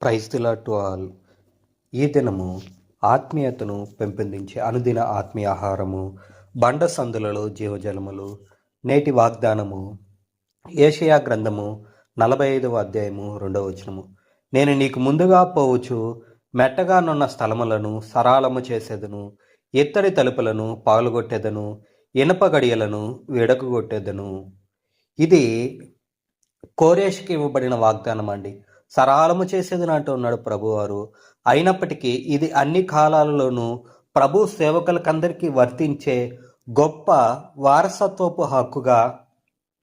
Praise to all ఈ దినము ఆత్మీయతను పెంపొందించే అనుదిన ఆత్మీయ ఆహారము బండ సందులలో జీవజలములు నేటి వాగ్దానము ఏషియా గ్రంథము నలభై ఐదవ అధ్యాయము రెండవ వచనము. నేను నీకు ముందుగా పోవచ్చు మెట్టగానున్న స్థలములను సరాలము చేసేదను ఇత్తడి తలుపులను పాల్గొట్టేదను ఇనప గడియలను విడకగొట్టేదను ఇది కోరేష్కి ఇవ్వబడిన వాగ్దానం అండి సరాలము చేసేది అంటూ ఉన్నాడు ప్రభువారు. అయినప్పటికీ ఇది అన్ని కాలాలలోనూ ప్రభు సేవకులకందరికీ వర్తించే గొప్ప వారసత్వపు హక్కుగా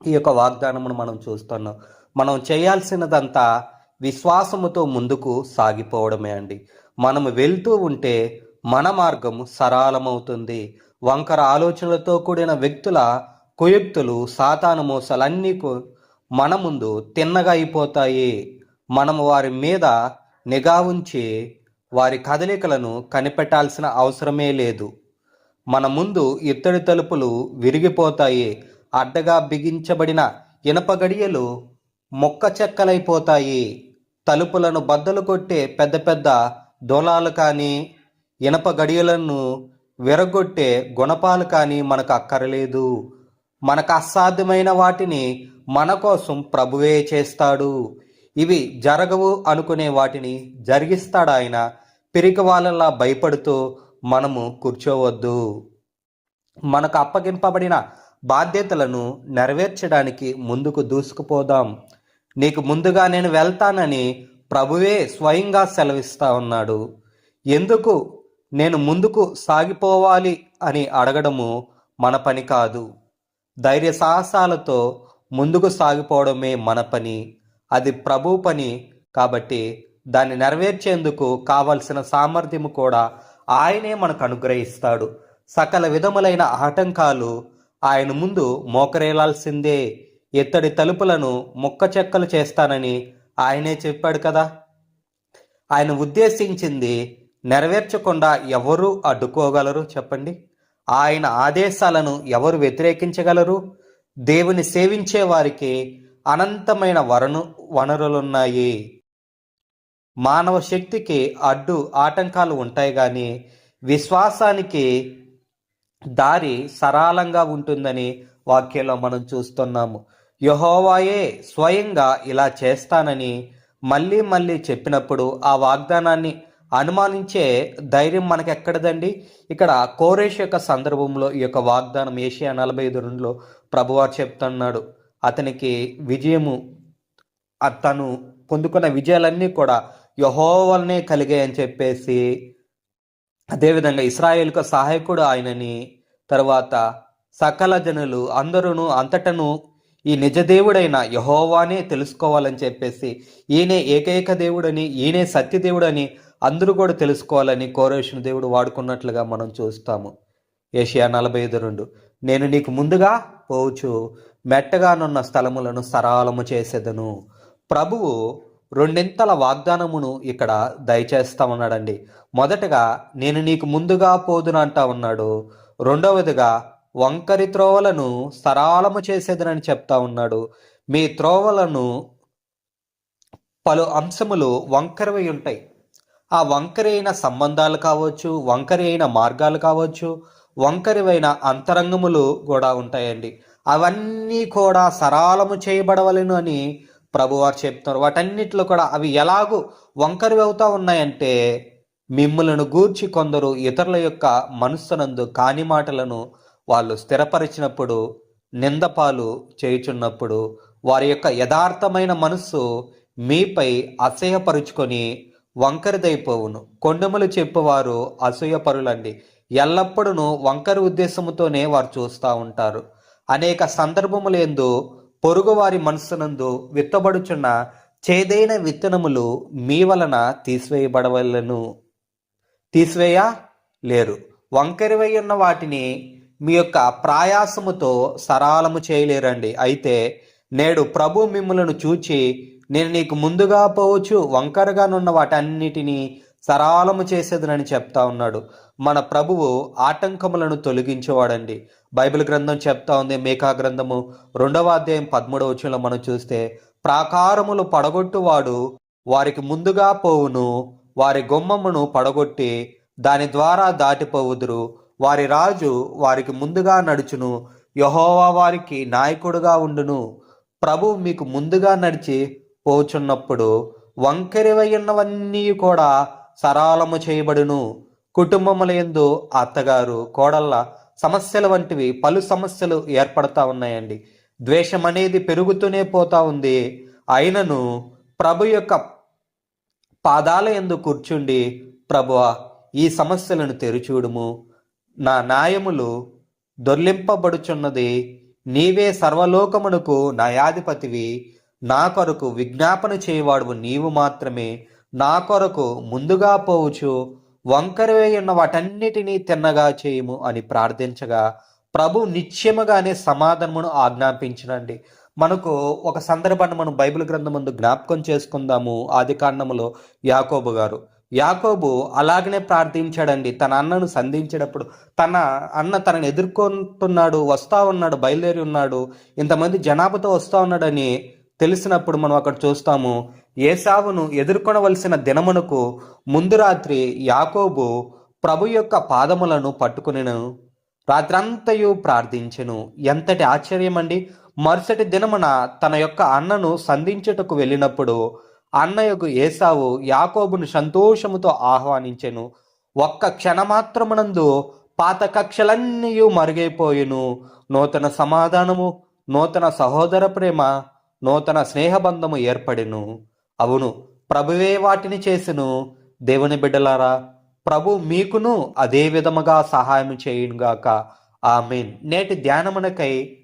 ఈ యొక్క వాగ్దానమును మనం చూస్తున్నాం. మనం చేయాల్సినదంతా విశ్వాసముతో ముందుకు సాగిపోవడమే అండి. మనము వెళ్తూ ఉంటే మన మార్గము సరళమవుతుంది. వంకర ఆలోచనలతో కూడిన వ్యక్తుల కుయుక్తులు సాతాను మోసాలన్నీ మన ముందు తిన్నగా అయిపోతాయి. మనము వారి మీద నిఘా ఉంచి వారి కదలికలను కనిపెట్టాల్సిన అవసరమే లేదు. మన ముందు ఇత్తడి తలుపులు విరిగిపోతాయి. అడ్డగా బిగించబడిన ఇనప గడియలు మొక్క చెక్కలైపోతాయి. తలుపులను బద్దలు కొట్టే పెద్ద పెద్ద దోలాలు కానీ ఇనప గడియలను విరగొట్టే గుణపాలు కానీ మనకు అక్కరలేదు. మనకు అసాధ్యమైన వాటిని మన కోసం ప్రభువే చేస్తాడు. ఇవి జరగవు అనుకునే వాటిని జరిగిస్తాడాయన పిరికి వాళ్ళలా భయపడుతూ మనము కూర్చోవద్దు. మనకు అప్పగింపబడిన బాధ్యతలను నెరవేర్చడానికి ముందుకు దూసుకుపోదాం. నీకు ముందుగా నేను వెళ్తానని ప్రభువే స్వయంగా సెలవిస్తా ఉన్నాడు. ఎందుకు నేను ముందుకు సాగిపోవాలి అని అడగడము మన పని కాదు. ధైర్య సాహసాలతో ముందుకు సాగిపోవడమే మన పని. అది ప్రభు పని కాబట్టి దాన్ని నెరవేర్చేందుకు కావలసిన సామర్థ్యము కూడా ఆయనే మనకు అనుగ్రహిస్తాడు. సకల విధములైన ఆటంకాలు ఆయన ముందు మోకరేలాల్సిందే. ఎత్తడి తలుపులను ముక్క చెక్కలు చేస్తానని ఆయనే చెప్పాడు కదా. ఆయన ఉద్దేశించింది నెరవేర్చకుండా ఎవరు అడ్డుకోగలరు చెప్పండి. ఆయన ఆదేశాలను ఎవరు వ్యతిరేకించగలరు? దేవుని సేవించే వారికి అనంతమైన వరను వనరులున్నాయి. మానవ శక్తికి అడ్డు ఆటంకాలు ఉంటాయి కానీ విశ్వాసానికి దారి సరళంగా ఉంటుందని వాక్యంలో మనం చూస్తున్నాము. యహోవాయే స్వయంగా ఇలా చేస్తానని మళ్ళీ మళ్ళీ చెప్పినప్పుడు ఆ వాగ్దానాన్ని అనుమానించే ధైర్యం మనకు ఎక్కడదండి ఇక్కడ కోరేష్ యొక్క సందర్భంలో ఈ యొక్క వాగ్దానం ఏషియా నలభై ఐదు రెండులో ప్రభువారు చెప్తున్నాడు. అతనికి విజయము తను పొందుకున్న విజయాలన్నీ కూడా యహోవల్నే కలిగాయని చెప్పేసి అదేవిధంగా ఇస్రాయేల్కు సహాయకుడు ఆయనని తర్వాత సకల జనులు అందరూను అంతటను ఈ నిజ దేవుడైన యహోవానే తెలుసుకోవాలని చెప్పేసి ఈయనే ఏకైక దేవుడని ఈయనే సత్యదేవుడని అందరూ కూడా తెలుసుకోవాలని కోరేషన్ దేవుడు వాడుకున్నట్లుగా మనం చూస్తాము. ఏషియా నలభై ఐదు రెండు. నేను నీకు ముందుగా పోవచ్చు మెట్టగానున్న స్థలములను సరళము చేసేదను. ప్రభువు రెండింతల వాగ్దానమును ఇక్కడ దయచేస్తా ఉన్నాడండి. మొదటగా నేను నీకు ముందుగా పోదును అంటా ఉన్నాడు. రెండవదిగా వంకరి త్రోవలను సరళము చేసేదనని చెప్తా ఉన్నాడు. మీ త్రోవలను పలు అంశములు వంకరవై ఉంటాయి. ఆ వంకరైన సంబంధాలు కావచ్చు వంకరి అయిన మార్గాలు కావచ్చు వంకరివైన అంతరంగములు కూడా ఉంటాయండి. అవన్నీ కూడా సరళము చేయబడవలను అని ప్రభువారు చెప్తున్నారు. వాటన్నిటిలో కూడా అవి ఎలాగూ వంకరి అవుతా ఉన్నాయంటే మిమ్ములను గూర్చి కొందరు ఇతరుల యొక్క మనస్సునందు కాని మాటలను వాళ్ళు స్థిరపరిచినప్పుడు నిందపాలు చేయుచున్నప్పుడు వారి యొక్క యథార్థమైన మనస్సు మీపై అసహ్యపరుచుకొని వంకరిదైపోవును. కొండములు చెప్పువారు అసూయపరులండి. ఎల్లప్పుడూ వంకరి ఉద్దేశముతోనే వారు చూస్తూ ఉంటారు. అనేక సందర్భములందు పొరుగువారి మనస్సునందు విత్తబడుచున్న చేదైన విత్తనములు మీ వలన తీసివేయబడవలను. తీసివేయ? లేరు. వంకరివై ఉన్న వాటిని మీ యొక్క ప్రయాసముతో సరళము చేయలేరండి. అయితే నేడు ప్రభు మిమ్ములను చూచి నేను నీకు ముందుగా పోవచ్చు వంకరగానున్న వాటన్నిటినీ సరళము చేసేదనని చెప్తా ఉన్నాడు. మన ప్రభువు ఆటంకములను తొలగించేవాడండి. బైబిల్ గ్రంథం చెప్తా ఉంది. మేకా గ్రంథము రెండవ అధ్యాయం పదమూడవ వచ్చంలో మనం చూస్తే ప్రాకారములు పడగొట్టువాడు వారికి ముందుగా పోవును వారి గుమ్మమును పడగొట్టి దాని ద్వారా దాటిపోవుదురు. వారి రాజు వారికి ముందుగా నడుచును. యహోవా వారికి నాయకుడుగా ఉండును. ప్రభు మీకు ముందుగా నడిచి పోచున్నప్పుడు వంకరివయ్యున్నవన్నీ కూడా సరాలము చేయబడును. కుటుంబముల యందు అత్తగారు కోడళ్ళ సమస్యల వంటివి పలు సమస్యలు ఏర్పడతా ఉన్నాయండి. ద్వేషం అనేది పెరుగుతూనే పోతా ఉంది. అయినను ప్రభు యొక్క పాదాల ఎందు కూర్చుండి ప్రభువా ఈ సమస్యలను తెరుచూడుము నా న్యాయములు దొర్లింపబడుచున్నది నీవే సర్వలోకమునకు న్యాయాధిపతివి. నా కొరకు విజ్ఞాపన చేయవాడువు నీవు మాత్రమే. నా కొరకు ముందుగా పోవచ్చు వంకర ఉన్న వాటన్నిటినీ తిన్నగా చేయుము అని ప్రార్థించగా ప్రభు నిత్యముగానే సమాధానమును ఆజ్ఞాపించినండి. మనకు ఒక సందర్భాన్ని మనం బైబిల్ గ్రంథం ముందు జ్ఞాపకం చేసుకుందాము. ఆది కాండములో యాకోబు గారు. యాకోబు అలాగనే ప్రార్థించాడండి. తన అన్నను సంధించేటప్పుడు తన అన్న తనని ఎదుర్కొంటున్నాడు వస్తా ఉన్నాడు బయలుదేరి ఉన్నాడు. ఇంతమంది జనాభాతో వస్తా ఉన్నాడని తెలిసినప్పుడు మనం అక్కడ చూస్తాము ఏసావును ఎదుర్కొనవలసిన దినమునకు ముందు రాత్రి యాకోబు ప్రభు యొక్క పాదములను పట్టుకునిను. రాత్రంతయు ప్రార్థించెను. ఎంతటి ఆశ్చర్యం అండి మరుసటి దినమున తన యొక్క అన్నను సంధించుటకు వెళ్ళినప్పుడు అన్నయ్యకు ఏసావు యాకోబును సంతోషముతో ఆహ్వానించెను. ఒక్క క్షణమాత్రమునందు పాత కక్షలన్నీ మరుగైపోయిను. నూతన సమాధానము నూతన సహోదర ప్రేమ నూతన స్నేహబంధము ఏర్పడెను. అవును ప్రభువే వాటిని చేసెను. దేవుని బిడ్డలారా ప్రభు మీకును అదే విధముగా సహాయం చేయునుగాక. ఆమెన్. నేటి ధ్యానమునకై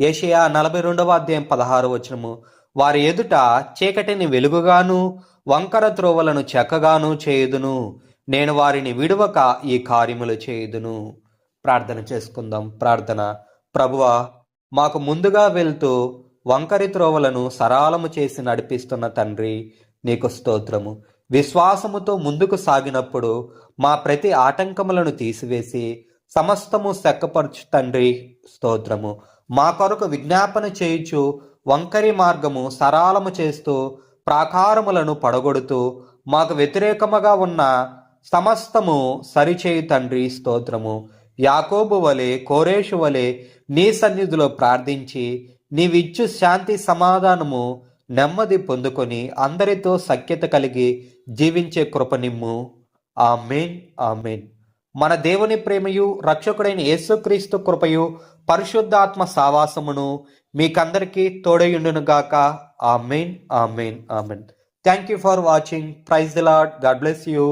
ఏషియా నలభై రెండవ అధ్యాయం పదహారు వచనము. వారి ఎదుట చీకటిని వెలుగుగాను వంకర త్రోవలను చెక్కగాను చేయుదును. నేను వారిని విడువక ఈ కార్యములు చేయుదును. ప్రార్థన చేసుకుందాం. ప్రార్థన. ప్రభువా మాకు ముందుగా వెళ్తూ వంకరి త్రోవలను సరాలము చేసి నడిపిస్తున్న తండ్రి నీకు స్తోత్రము. విశ్వాసముతో ముందుకు సాగినప్పుడు మా ప్రతి ఆటంకములను తీసివేసి సమస్తము సెక్కపరచు తండ్రి స్తోత్రము. మా కొరకు విజ్ఞాపన చేయుచు వంకరి మార్గము సరాలము చేస్తూ ప్రాకారములను పడగొడుతూ మాకు వ్యతిరేకముగా ఉన్న సమస్తము సరిచేయు తండ్రి స్తోత్రము. యాకోబు వలె కోరేషు వలె నీ సన్నిధిలో ప్రార్థించి నీవిచ్చు శాంతి సమాధానము నెమ్మది పొందుకొని అందరితో సఖ్యత కలిగి జీవించే కృపనిమ్ము. Amen amen. మన దేవుని ప్రేమయు రక్షకుడైన యేసుక్రీస్తు కృపయు పరిశుద్ధాత్మ సావాసమును మీకందరికీ తోడయుండును గాక amen amen amen. Thank you for watching praise the Lord God bless you